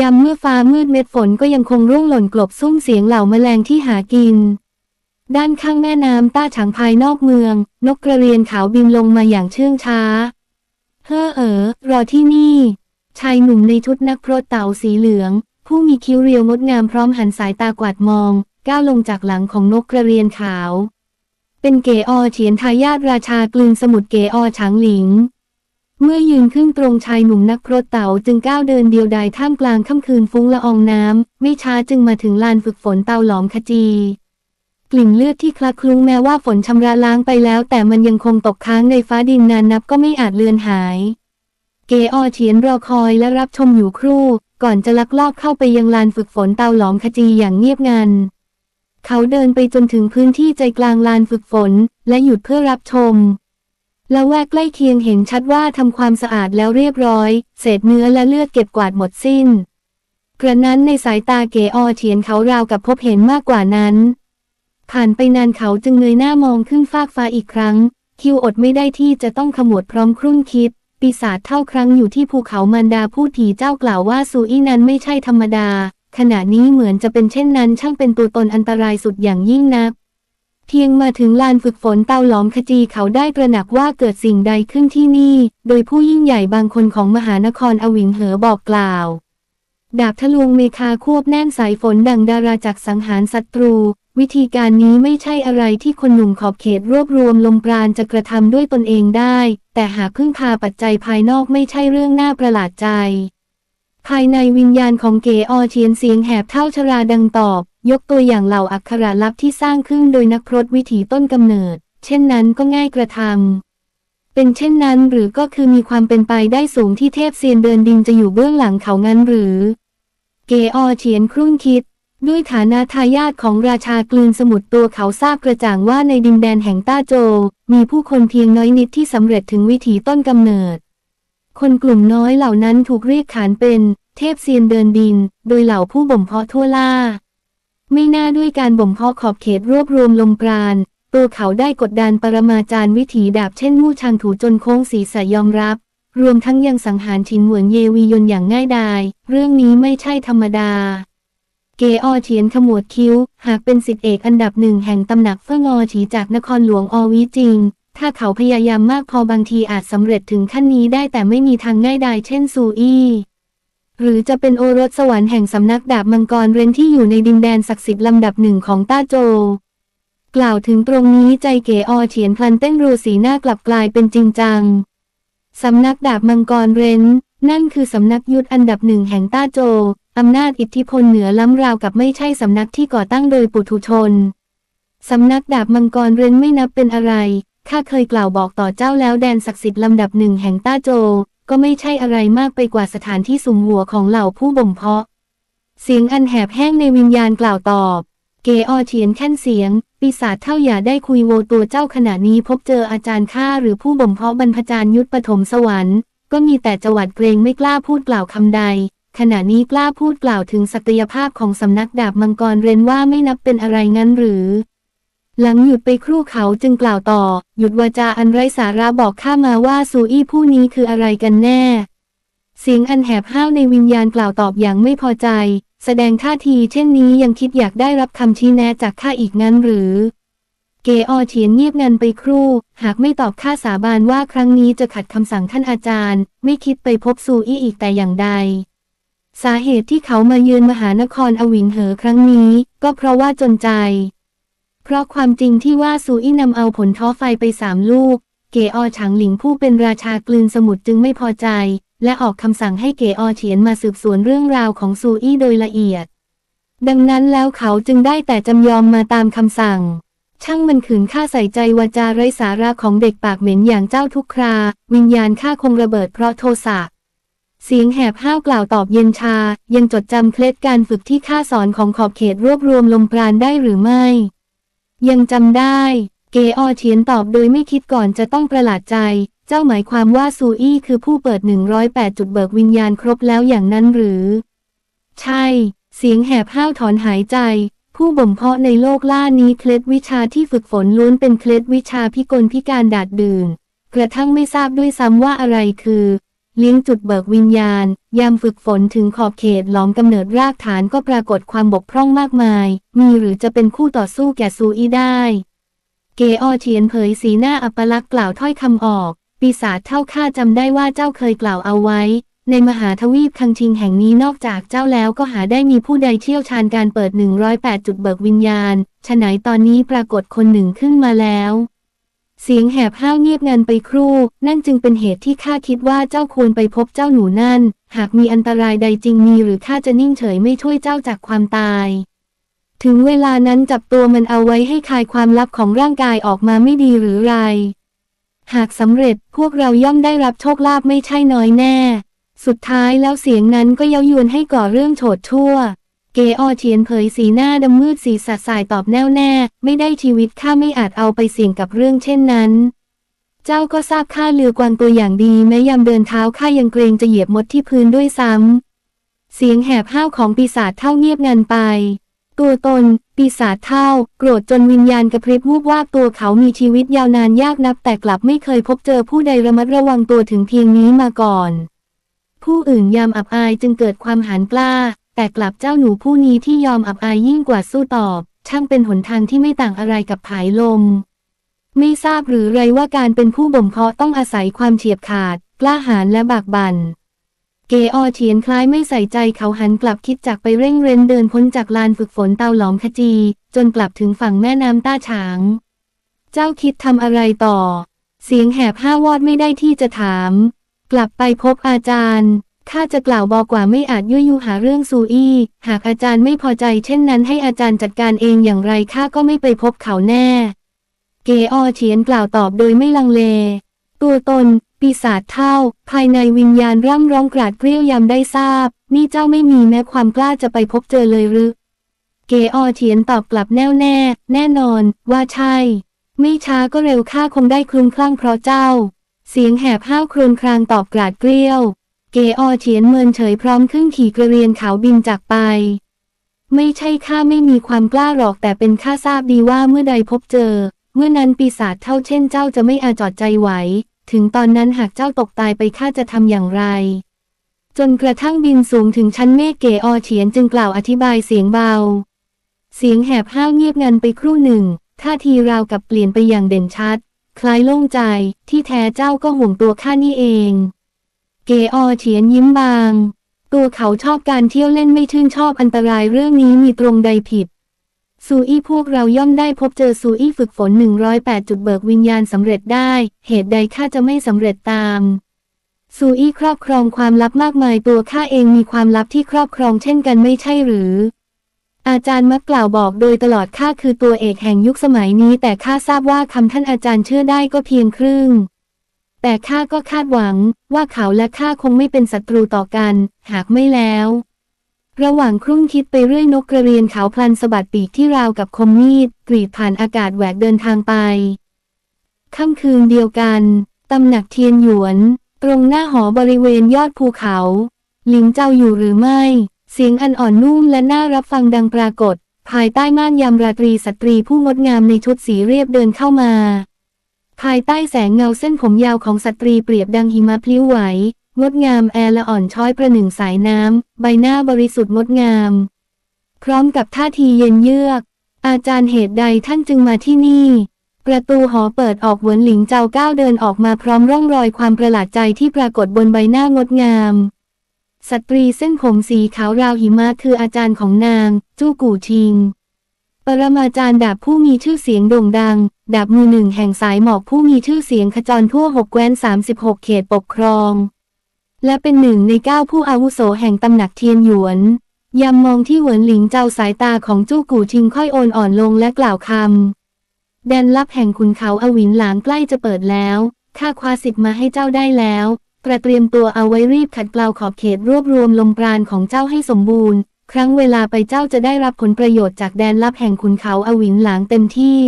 ยามเมื่อฟ้ามืดเม็ดฝนก็ยังคงร่วงหล่นกลบซุ้มเสียงเหล่าแมลงที่หากิน ด้านข้างแม่น้ำต้าฉางภายนอกเมือง นกกระเรียนขาวบินลงมาอย่างเชื่องช้า เฮ้อเอ๋อรอที่นี่ ชายหนุ่มในชุดนักพรตเต่าสีเหลือง ผู้มีคิ้วเรียวงดงามพร้อมหันสายตากวาดมอง ก้าวลงจากหลังของนกกระเรียนขาว เป็นเกออเฉียนทายาทราชากลืนสมุทรเกออฉางหลิง เมื่อยืนขึ้นตรงชายหนุ่มนักพรตเต่าจึงก้าวเดินเดียวดายท่ามกลางค่ำคืนฟุ้งละอองน้ำ ไม่ช้าจึงมาถึงลานฝึกฝนเตาหลอมขจี กลิ่นเลือดที่คลักคลุ้งแม้ว่าฝนชำระล้างไปแล้ว แต่มันยังคงตกค้างในฟ้าดินนานนับก็ไม่อาจเลือนหาย เกออเฉียนรอคอยและรับชมอยู่ครู่ ก่อนจะลักลอบเข้าไปยังลานฝึกฝนเตาหลอมขจีอย่างเงียบงันเขาเดินไปจนถึงพื้นที่ใจกลางลานฝึกฝน และหยุดเพื่อรับชม ละแวกใกล้เคียงเห็นชัดว่าทำความสะอาดแล้วเรียบร้อย เศษเนื้อและเลือดเก็บกวาดหมดสิ้น กระนั้นในสายตาเกออเฉียนเขาราวกับพบเห็นมากกว่านั้น ผ่านไปนานเขาจึงเงยหน้ามองขึ้นฟากฟ้าอีกครั้ง คิวอดไม่ได้ที่จะต้องขมวดพร้อมครุ่นคิด ปีศาจเท่าครั้งอยู่ที่ภูเขามันดาผู้ถีเจ้ากล่าวว่าซูอี้นั้นไม่ใช่ธรรมดา ขณะนี้เหมือนจะเป็นเช่นนั้นช่างเป็นตัวตนอันตรายสุดอย่างยิ่งนัก เพียงมาถึงลานฝึกฝนเตาหลอมขจีเขาได้ตระหนักว่าเกิดสิ่งใดขึ้นที่นี่ โดยผู้ยิ่งใหญ่บางคนของมหานครอวิงเหอบอกกล่าว ดาบทะลวงเมคาควบแน่นสายฝนดังดาราจากสังหารศัตรู วิธีการนี้ไม่ใช่อะไรที่คนหนุ่มขอบเขตรวบรวมลมปราณจะกระทำด้วยตนเองได้ แต่หากพึ่งพาปัจจัยภายนอกไม่ใช่เรื่องน่าประหลาดใจ ภายในวิญญาณของเกออเชียนเสียงแหบเท่าชราดังตอบ ยกตัวอย่างเหล่าอักขระลับที่สร้างขึ้นโดยนักพรตวิถีต้นกำเนิด เช่นนั้นก็ง่ายกระทำเป็นเช่นนั้นหรือก็คือมีความเป็นไปได้สูงที่เทพเซียนเดินดินจะอยู่เบื้องหลังเขางั้นหรือ เกออเฉียนครุ่นคิด ด้วยฐานะทายาทของราชากลืนสมุทรตัวเขาทราบกระจ่างว่าในดินแดนแห่งต้าโจ มีผู้คนเพียงน้อยนิดที่สำเร็จถึงวิถีต้นกำเนิด คนกลุ่มน้อยเหล่านั้นถูกเรียกขานเป็น เทพเซียนเดินดิน โดยเหล่าผู้บ่มเพาะทั่วล่า ไม่น่าด้วยการบ่มเพาะขอบเขตรวบรวมลมปราณตัวเขาได้กดดันปรมาจารย์วิถีดาบเช่นมู่ชางถูจนโค้งศีรษะยอมรับ รวมทั้งยังสังหารชินเหวินเยวียนอย่างง่ายดาย เรื่องนี้ไม่ใช่ธรรมดา เกออเฉียนขมวดคิ้ว หากเป็นสิทธิเอกอันดับหนึ่งแห่งตำหนักเฟื่องอฉีจากนครหลวงอวิจริง ถ้าเขาพยายามมากพอบางทีอาจสำเร็จถึงขั้นนี้ได้แต่ไม่มีทางง่ายดายเช่นซูอี้ หรือจะเป็นโอรสสวรรค์แห่งสำนักดาบมังกรเรนที่อยู่ในดินแดนศักดิ์สิทธิ์ลำดับหนึ่งของต้าโจ กล่าวถึงตรงนี้ใจเกออเฉียนพลันเต้นรูสีหน้ากลับกลายเป็นจริงจัง สำนักดาบมังกรเรนนั่นคือสำนักยุทธอันดับหนึ่งแห่งต้าโจ อำนาจอิทธิพลเหนือล้ำราวกับไม่ใช่สำนักที่ก่อตั้งโดยปุถุชน สำนักดาบมังกรเรนไม่นับเป็นอะไร ข้าเคยกล่าวบอกต่อเจ้าแล้วแดนศักดิ์สิทธิ์ลำดับหนึ่งแห่งต้าโจ ก็ไม่ใช่อะไรมากไปกว่าสถานที่สุมหัวของเหล่าผู้บ่มเพาะ เสียงอันแหบแห้งในวิญญาณกล่าวตอบ เกออเฉียนแค่นเสียง ปีศาจเท่าอย่าได้คุยโวตัวเจ้าขณะนี้พบเจออาจารย์ข้าหรือผู้บ่มเพาะบรรพจารย์ยุทธปฐมสวรรค์ ก็มีแต่จวัดเกรงไม่กล้าพูดกล่าวคำใด ขณะนี้กล้าพูดกล่าวถึงศักยภาพของสำนักดาบมังกรเรนว่าไม่นับเป็นอะไรงั้นหรือ หลังหยุดไปครู่เขาจึงกล่าวต่อ หยุดวาจาอันไร้สาระบอกข้ามาว่าซูอี้ผู้นี้คืออะไรกันแน่ เสียงอันแหบห้าวในวิญญาณกล่าวตอบอย่างไม่พอใจ แสดงท่าทีเช่นนี้ยังคิดอยากได้รับคำชี้แนะจากข้าอีกงั้นหรือ เกออเฉียนเงียบงันไปครู่ หากไม่ตอบข้าสาบานว่าครั้งนี้จะขัดคำสั่งท่านอาจารย์ ไม่คิดไปพบซูอี้อีกแต่อย่างใดสาเหตุที่เขามาเยือนมหานครอวิงเหอครั้งนี้ ก็เพราะว่าจนใจ เพราะความจริงที่ว่าซูอี้นำเอาผลท้อไฟไปสามลูก เกออฉางหลิงผู้เป็นราชากลืนสมุทรจึงไม่พอใจ และออกคำสั่งให้เกออเฉียนมาสืบสวนเรื่องราวของซูอี้โดยละเอียด ดังนั้นแล้วเขาจึงได้แต่จำยอมมาตามคำสั่ง ช่างมันขืนข้าใส่ใจวาจาไร้สาระของเด็กปากเหม็นอย่างเจ้าทุกครา วิญญาณข้าคงระเบิดเพราะโทสะเสียงแหบห้าวกล่าวตอบเย็นชา ยังจดจำเคล็ดการฝึกที่ข้าสอนของขอบเขตรวบรวมลมปราณได้หรือไม่ ยังจำได้ เกออเฉียนตอบโดยไม่คิดก่อนจะต้องประหลาดใจ เจ้าหมายความว่าซูอี้คือผู้เปิด 108 จุดเบิกวิญญาณครบแล้วอย่างนั้นหรือ ใช่ เสียงแหบห้าวถอนหายใจ ผู้บ่มเพาะในโลกล่านี้เคล็ดวิชาที่ฝึกฝนล้วนเป็นเคล็ดวิชาพิกลพิการดาดดื่นกระทั่งไม่ทราบด้วยซ้ำว่าอะไรคือ เลี้ยงจุดเบิกวิญญาณ ยามฝึกฝนถึงขอบเขตหลอมกำเนิดรากฐานก็ปรากฏความบกพร่องมากมาย มีหรือจะเป็นคู่ต่อสู้แก่ซูอี้ได้ เกออเฉียนเผยสีหน้าอัปลักษณ์กล่าวถ้อยคำออก ปีศาจเท่าข้าจำได้ว่าเจ้าเคยกล่าวเอาไว้ ในมหาทวีปคังชิงแห่งนี้นอกจากเจ้าแล้วก็หาได้มีผู้ใดเชี่ยวชาญการเปิด 108 จุดเบิกวิญญาณฉะไหนตอนนี้ปรากฏคนหนึ่งขึ้นมาแล้ว เสียงแหบห้าวเงียบงันไปครู่ นั่นจึงเป็นเหตุที่ข้าคิดว่าเจ้าควรไปพบเจ้าหนูนั่น หากมีอันตรายใดจริงมีหรือข้าจะนิ่งเฉยไม่ช่วยเจ้าจากความตาย ถึงเวลานั้นจับตัวมันเอาไว้ให้คลายความลับของร่างกายออกมาไม่ดีหรือไร หากสำเร็จพวกเราย่อมได้รับโชคลาภไม่ใช่น้อยแน่ สุดท้ายแล้วเสียงนั้นก็เย้ายวนให้ก่อเรื่องโฉดชั่ว เกออเทียนเผยสีหน้าดำมืดสีสัดสายตอบแน่วแน่ ไม่ได้ชีวิตข้าไม่อาจเอาไปเสี่ยงกับเรื่องเช่นนั้น เจ้าก็ทราบข้าเรือกวางตัวอย่างดีแม้ยามเดินเท้าข้ายังเกรงจะเหยียบมดที่พื้นด้วยซ้ำ เสียงแหบห้าวของปีศาจเท่าเงียบงันไป ตัวตน ปีศาจเท่า โกรธจนวิญญาณกระพริบวูบวาบตัวเขามีชีวิตยาวนานยากนับ แต่กลับไม่เคยพบเจอผู้ใดระมัดระวังตัวถึงเพียงนี้มาก่อน ผู้อื่นยามอับอายจึงเกิดความหานกล้า แต่กลับเจ้าหนูผู้นี้ที่ยอมอับอายยิ่งกว่าสู้ตอบ ช่างเป็นหนทางที่ไม่ต่างอะไรกับผายลม ไม่ทราบหรือไรว่าการเป็นผู้บ่มเพาะต้องอาศัยความเฉียบขาด กล้าหาญและบากบัน่น เกออเฉียนคล้ายไม่ใส่ใจเขาหันกลับคิดจากไปเร่งเร้นเดินพ้นจากลานฝึกฝนเตาหลอมขจี จนกลับถึงฝั่งแม่น้ำต้าฉาง เจ้าคิดทำอะไรต่อ เสียงแหบห้าวอดไม่ได้ที่จะถาม กลับไปพบอาจารย์ ข้าจะกล่าวบอกว่าไม่อาจยุ่ยยุหาเรื่องซูอี้ หากอาจารย์ไม่พอใจเช่นนั้นให้อาจารย์จัดการเองอย่างไรข้าก็ไม่ไปพบเขาแน่ เกออเฉียนกล่าวตอบโดยไม่ลังเล ตัวตน ปีศาจเท่า ภายในวิญญาณร่ำร้องกราดเกรี้ยวยำได้ทราบ นี่เจ้าไม่มีแม้ความกล้าจะไปพบเจอเลยหรือ เกออเฉียนตอบกลับแน่วแน่ แน่นอน ว่าใช่ ไม่ช้าก็เร็วข้าคงได้คลุ้มคลั่งเพราะเจ้า เสียงแหบห้าวครวญครางตอบกราดเกลี้ยว เกออเฉียนเมินเฉยพร้อมขึ้นขี่กระเรียนขาวบินจากไป ไม่ใช่ข้าไม่มีความกล้าหรอกแต่เป็นข้าทราบดีว่าเมื่อใดพบเจอ เมื่อนั้นปีศาจเท่าเช่นเจ้าจะไม่อาจอดใจไหว ถึงตอนนั้นหากเจ้าตกตายไปข้าจะทำอย่างไร จนกระทั่งบินสูงถึงชั้นเมฆเกออเฉียนจึงกล่าวอธิบายเสียงเบา เสียงแหบห้าวเงียบงันไปครู่หนึ่งท่าทีราวกับเปลี่ยนไปอย่างเด่นชัด คล้ายโล่งใจที่แท้เจ้าก็ห่วงตัวข้านี่เอง เกออเฉียนยิ้มบาง ตัวเขาชอบการเที่ยวเล่นไม่ชื่นชอบอันตรายเรื่องนี้มีตรงใดผิด ซูอี้พวกเราย่อมได้พบเจอซูอี้ฝึกฝน 108 จุดเบิกวิญญาณสำเร็จได้ เหตุใดข้าจะไม่สำเร็จตามซูอี้ครอบครองความลับมากมายตัวข้าเองมีความลับที่ครอบครองเช่นกันไม่ใช่หรือ อาจารย์มักกล่าวบอกโดยตลอดข้าคือตัวเอกแห่งยุคสมัยนี้ แต่ข้าทราบว่าคำท่านอาจารย์เชื่อได้ก็เพียงครึ่ง แต่ข้าก็คาดหวังว่าเขาและข้าคงไม่เป็นศัตรูต่อกัน หากไม่แล้ว ระหว่างครุ่งคิดไปเรื่อยนกกระเรียนขาวพลันสะบัดปีกที่ราวกับคมมีดกรีดผ่านอากาศแหวกเดินทางไป ค่ำคืนเดียวกัน ตำหนักเทียนหยวน ตรงหน้าหอบริเวณยอดภูเขา หลิงเจ้าอยู่หรือไม่ เสียงอันอ่อนนุ่มและน่ารับฟังดังปรากฏ ภายใต้ม่านยามราตรีสตรีผู้งดงามในชุดสีเรียบเดินเข้ามา ภายใต้แสงเงาเส้นผมยาวของสตรีเปรียบดังหิมะพลิ้วไหว งดงามแอละอ่อนช้อยประหนึ่งสายน้ำ ใบหน้าบริสุทธิ์งดงาม พร้อมกับท่าทีเย็นเยือก อาจารย์เหตุใดท่านจึงมาที่นี่ ประตูหอเปิดออกหวนหลิงเจ้าก้าวเดินออกมาพร้อมร่องรอยความประหลาดใจที่ปรากฏบนใบหน้างดงาม สตรีเส้นผมสีขาวราวหิมะคืออาจารย์ของนาง จู้กู่ชิง ปรมาจารย์ดาบผู้มีชื่อเสียงโด่งดัง ดาบมือหนึ่งแห่งสายหมอกผู้มีชื่อเสียงขจรทั่วหกแคว้น 36 เขตปกครอง และเป็นหนึ่งในเก้าผู้อาวุโสแห่งตำหนักเทียนหยวน ยำมองที่เหวินหลิงเจ้าสายตาของจู้กู่ชิงค่อยโอนอ่อนลงและกล่าวคำแดนลับแห่งขุนเขาอวินหลางใกล้จะเปิดแล้วข้าคว้าสิทธิ์มาให้เจ้าได้แล้วประเตรียมตัวเอาไว้รีบขัดเกลาขอบเขตรวบรวมลมปราณของเจ้าให้สมบูรณ์ ครั้งเวลาไปเจ้าจะได้รับผลประโยชน์จากแดนลับแห่งขุนเขาอวินหลางเต็มที่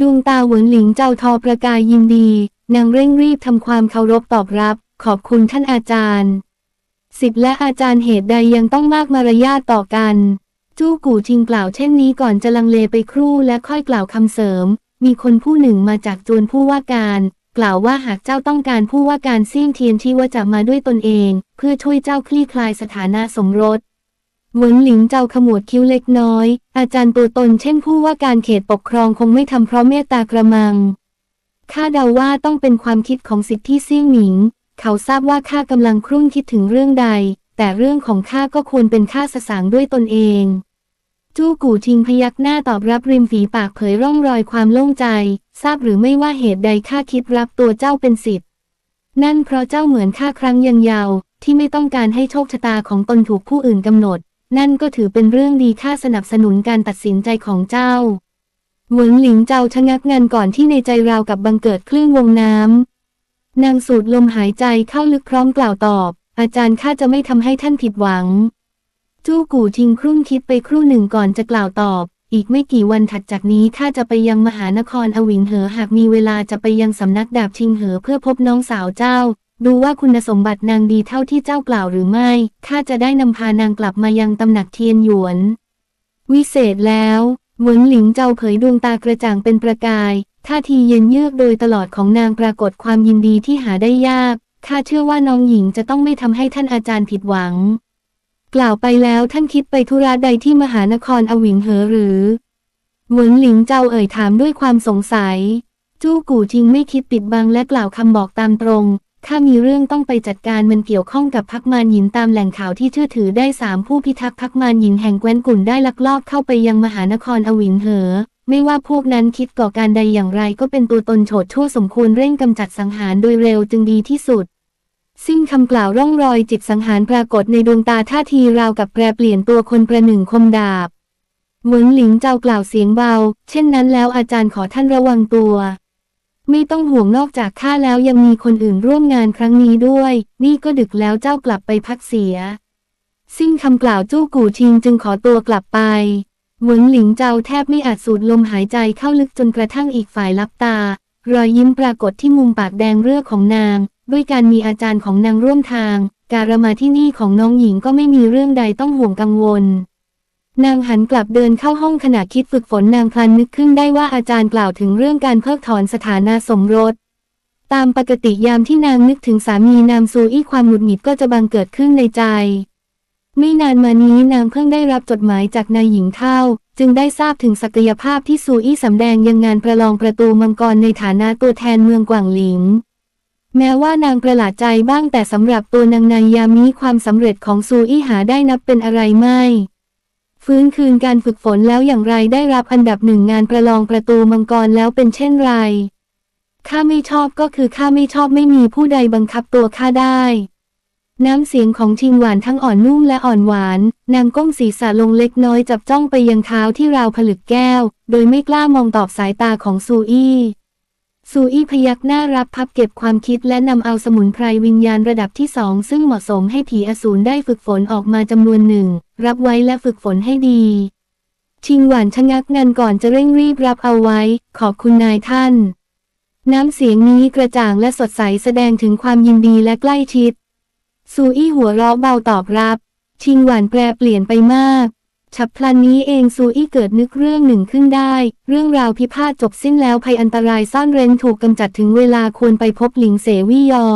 ดวงตาเหวินหลิงเจ้าทอประกายยินดี นางเร่งรีบทำความเคารพตอบรับ ขอบคุณท่านอาจารย์สิทธิ์และอาจารย์เหตุใดยังต้องมากมารยาทต่อกัน จู้กู่จิงกล่าวเช่นนี้ก่อนจะลังเลไปครู่และค่อยกล่าวคำเสริม มีคนผู้หนึ่งมาจากจวนผู้ว่าการ กล่าวว่าหากเจ้าต้องการผู้ว่าการเซี่ยงเทียนที่ว่าจะมาด้วยตนเอง เพื่อช่วยเจ้าคลี่คลายสถานะสมรส เหวินหลิงเจ้าขมวดคิ้วเล็กน้อย อาจารย์ตัวตนเช่นผู้ว่าการเขตปกครองคงไม่ทำเพราะเมตตากระมัง ข้าเดาว่าต้องเป็นความคิดของสิทธิเซี่ยงหมิง เขาทราบว่าข้ากำลังครุ่นคิดถึงเรื่องใด แต่เรื่องของข้าก็ควรเป็นข้าสสางด้วยตนเอง จู้กู่ทิงพยักหน้าตอบรับริมฝีปากเผยร่องรอยความโล่งใจ ทราบหรือไม่ว่าเหตุใดข้าคิดรับตัวเจ้าเป็นสิทธิ์นั่นเพราะเจ้าเหมือนข้าครั้งยังยาวที่ไม่ต้องการให้โชคชะตาของตนถูกผู้อื่นกำหนด นั่นก็ถือเป็นเรื่องดีข้าสนับสนุนการตัดสินใจของเจ้า เหวินหลิงเจ้าชะงักงันก่อนที่ในใจราวกับบังเกิดคลื่นวงน้ำ นางสูดลมหายใจเข้าลึกพร้อมกล่าวตอบ อาจารย์ข้าจะไม่ทำให้ท่านผิดหวัง จู้กู่ทิงครุ่นคิดไปครู่หนึ่งก่อนจะกล่าวตอบ อีกไม่กี่วันถัดจากนี้ข้าจะไปยังมหานครอวิงเหอหากมีเวลาจะไปยังสำนักดาบชิงเหอเพื่อพบน้องสาวเจ้า ดูว่าคุณสมบัตินางดีเท่าที่เจ้ากล่าวหรือไม่ ข้าจะได้นำพานางกลับมายังตำหนักเทียนหยวน วิเศษแล้วเหวินหลิงเจ้าเผยดวงตากระจ่างเป็นประกาย ท่าทีเย็นเยือกโดยตลอดของนางปรากฏความยินดีที่หาได้ยาก ข้าเชื่อว่าน้องหญิงจะต้องไม่ทำให้ท่านอาจารย์ผิดหวัง กล่าวไปแล้วท่านคิดไปธุระใดที่มหานครอวิงเหอหรือเหวินหลิงเจ้าเอ่ยถามด้วยความสงสัย จู้กู่ทิงไม่คิดปิดบังและกล่าวคำบอกตามตรง ข้ามีเรื่องต้องไปจัดการมันเกี่ยวข้องกับพักมารหยินตามแหล่งข่าวที่เชื่อถือได้สามผู้พิทักษ์พักมารหยินแห่งแคว้นกุ่นได้ลักลอบเข้าไปยังมหานครอวินเหอ ไม่ว่าพวกนั้นคิดก่อการใดอย่างไรก็เป็นตัวตนโฉดชั่วสมควรเร่งกำจัดสังหารโดยเร็วจึงดีที่สุดสิ้นคำกล่าวร่องรอยจิตสังหารปรากฏในดวงตาท่าทีราวกับแปรเปลี่ยนตัวคนประหนึ่งคมดาบเหวินหลิงเจ้ากล่าวเสียงเบา เช่นนั้นแล้วอาจารย์ขอท่านระวังตัว ไม่ต้องห่วงนอกจากข้าแล้วยังมีคนอื่นร่วมงานครั้งนี้ด้วย นี่ก็ดึกแล้วเจ้ากลับไปพักเสีย สิ้นคำกล่าวจู้กู่ทิงจึงขอตัวกลับไปเหวินหลิงเจ้าแทบไม่อาจสูดลมหายใจเข้าลึกจนกระทั่งอีกฝ่ายลับตา รอยยิ้มปรากฏที่มุมปากแดงเรือของนาง ด้วยการมีอาจารย์ของนางร่วมทาง การมาที่นี่ของน้องหญิงก็ไม่มีเรื่องใดต้องห่วงกังวล นางหันกลับเดินเข้าห้องขณะคิดฝึกฝนนางพลันนึกขึ้นได้ว่าอาจารย์กล่าวถึงเรื่องการเพิกถอนสถานะสมรส ตามปกติยามที่นางนึกถึงสามีนามซูอี้ความหงุดหงิดก็จะบังเกิดขึ้นในใจ ไม่นานมานี้นางเพิ่งได้รับจดหมายจากนายหญิงเท่า จึงได้ทราบถึงศักยภาพที่ซูอี้สำแดงยังงานประลองประตูมังกรในฐานะตัวแทนเมืองกวางหลิงแม้ว่านางประหลาดใจบ้างแต่สำหรับตัวนางนายยามีความสำเร็จของซูอี้หาได้นับเป็นอะไรไม่ ฟื้นคืนการฝึกฝนแล้วอย่างไรได้รับอันดับหนึ่งงานประลองประตูมังกรแล้วเป็นเช่นไรข้าไม่ชอบก็คือข้าไม่ชอบไม่มีผู้ใดบังคับตัวข้าได้ น้ำเสียงของชิงหวานทั้งอ่อนนุ่มและอ่อนหวาน นางก้มศีรษะลงเล็กน้อยจับจ้องไปยังเท้าที่ราวผลึกแก้ว โดยไม่กล้ามองตอบสายตาของซูอี้ ซูอี้พยักหน้ารับพับเก็บความคิดและนำเอาสมุนไพรวิญญาณระดับที่สองซึ่งเหมาะสมให้ผีอสูรได้ฝึกฝนออกมาจำนวนหนึ่ง รับไว้และฝึกฝนให้ดี ชิงหวานชะงักงันก่อนจะเร่งรีบรับเอาไว้ ขอบคุณนายท่าน น้ำเสียงนี้กระจ่างและสดใสแสดงถึงความยินดีและใกล้ชิดซูอี้หัวเราะเบาตอบรับ ชิงหวานแปรเปลี่ยนไปมาก ฉับพลันนี้เองซูอี้เกิดนึกเรื่องหนึ่งขึ้นได้ เรื่องราวพิพาทจบสิ้นแล้วภัยอันตรายซ่อนเร้นถูกกำจัดถึงเวลาควรไปพบหลิงเสวียอ